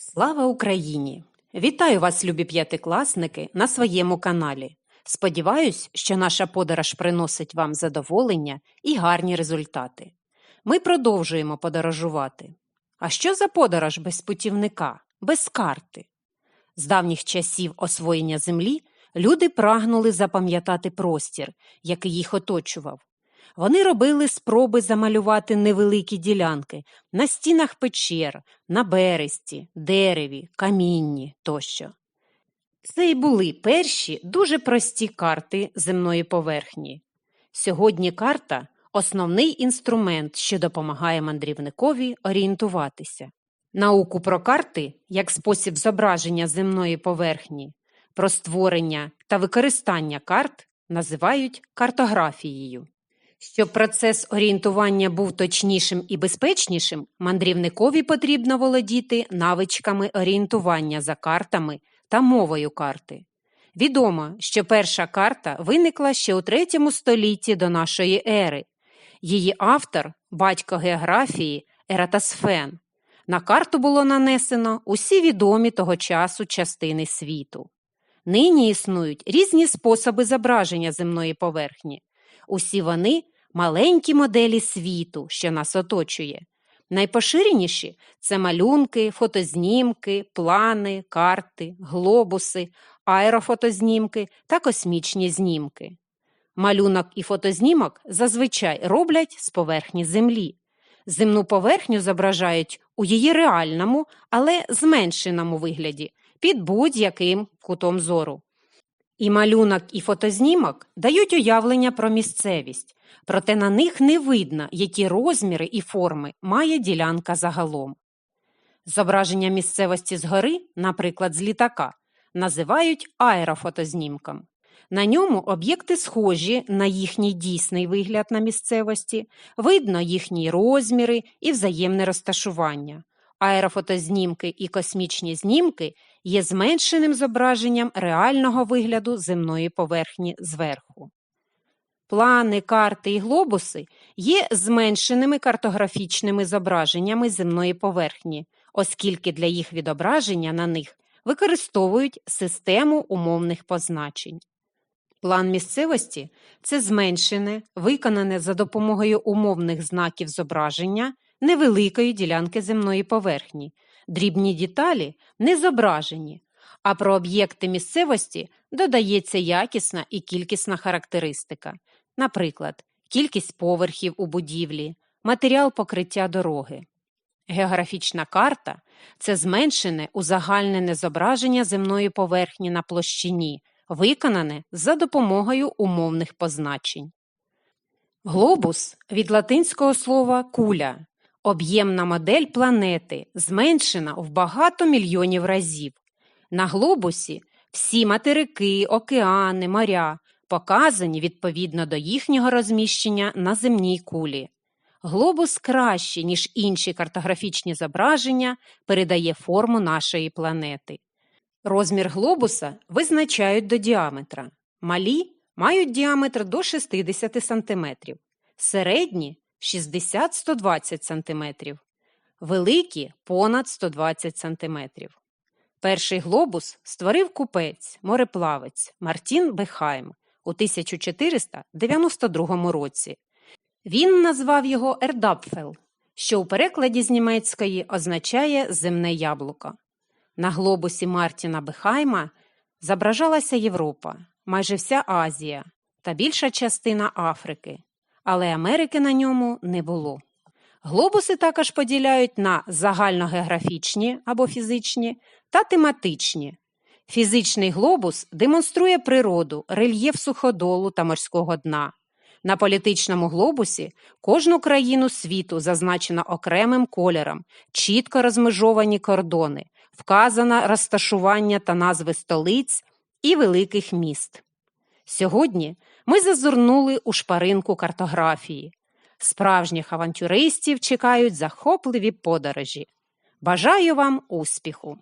Слава Україні! Вітаю вас, любі п'ятикласники, на своєму каналі. Сподіваюсь, що наша подорож приносить вам задоволення і гарні результати. Ми продовжуємо подорожувати. А що за подорож без путівника, без карти? З давніх часів освоєння землі люди прагнули запам'ятати простір, який їх оточував. Вони робили спроби замалювати невеликі ділянки на стінах печер, на бересті, дереві, камінні тощо. Це й були перші дуже прості карти земної поверхні. Сьогодні карта основний інструмент, що допомагає мандрівникові орієнтуватися. Науку про карти як спосіб зображення земної поверхні, про створення та використання карт називають картографією. Щоб процес орієнтування був точнішим і безпечнішим, мандрівникові потрібно володіти навичками орієнтування за картами та мовою карти. Відомо, що перша карта виникла ще у третьому столітті до нашої ери. Її автор, батько географії Ератосфен. На карту було нанесено усі відомі того часу частини світу. Нині існують різні способи зображення земної поверхні. Усі вони маленькі моделі світу, що нас оточує. Найпоширеніші це малюнки, фотознімки, плани, карти, глобуси, аерофотознімки та космічні знімки. Малюнок і фотознімок зазвичай роблять з поверхні Землі. Земну поверхню зображають у її реальному, але зменшеному вигляді під будь-яким кутом зору. І малюнок, і фотознімок дають уявлення про місцевість, проте на них не видно, які розміри і форми має ділянка загалом. Зображення місцевості згори, наприклад, з літака, називають аерофотознімком. На ньому об'єкти схожі на їхній дійсний вигляд на місцевості, видно їхні розміри і взаємне розташування. Аерофотознімки і космічні знімки є зменшеним зображенням реального вигляду земної поверхні зверху. Плани, карти і глобуси є зменшеними картографічними зображеннями земної поверхні, оскільки для їх відображення на них використовують систему умовних позначень. План місцевості це зменшене, виконане за допомогою умовних знаків зображення невеликої ділянки земної поверхні, дрібні деталі не зображені, а про об'єкти місцевості додається якісна і кількісна характеристика, наприклад, кількість поверхів у будівлі, матеріал покриття дороги. Географічна карта це зменшене узагальнене зображення земної поверхні на площині, виконане за допомогою умовних позначень. Глобус від латинського слова куля об'ємна модель планети, зменшена в багато мільйонів разів. На глобусі всі материки, океани, моря показані відповідно до їхнього розміщення на земній кулі. Глобус краще, ніж інші картографічні зображення, передає форму нашої планети. Розмір глобуса визначають до діаметра. Малі мають діаметр до 60 см, середні 60-120 см, великі понад 120 см. Перший глобус створив купець, мореплавець Мартін Бехайм у 1492 році. Він назвав його Ердапфел, що у перекладі з німецької означає земне яблуко. На глобусі Мартіна Бехайма зображалася Європа, майже вся Азія та більша частина Африки, але Америки на ньому не було. Глобуси також поділяють на загальногеографічні або фізичні та тематичні. Фізичний глобус демонструє природу, рельєф суходолу та морського дна. На політичному глобусі кожну країну світу зазначено окремим кольором, чітко розмежовані кордони, вказано розташування та назви столиць і великих міст. Сьогодні ми зазирнули у шпаринку картографії. Справжніх авантюристів чекають захопливі подорожі. Бажаю вам успіху!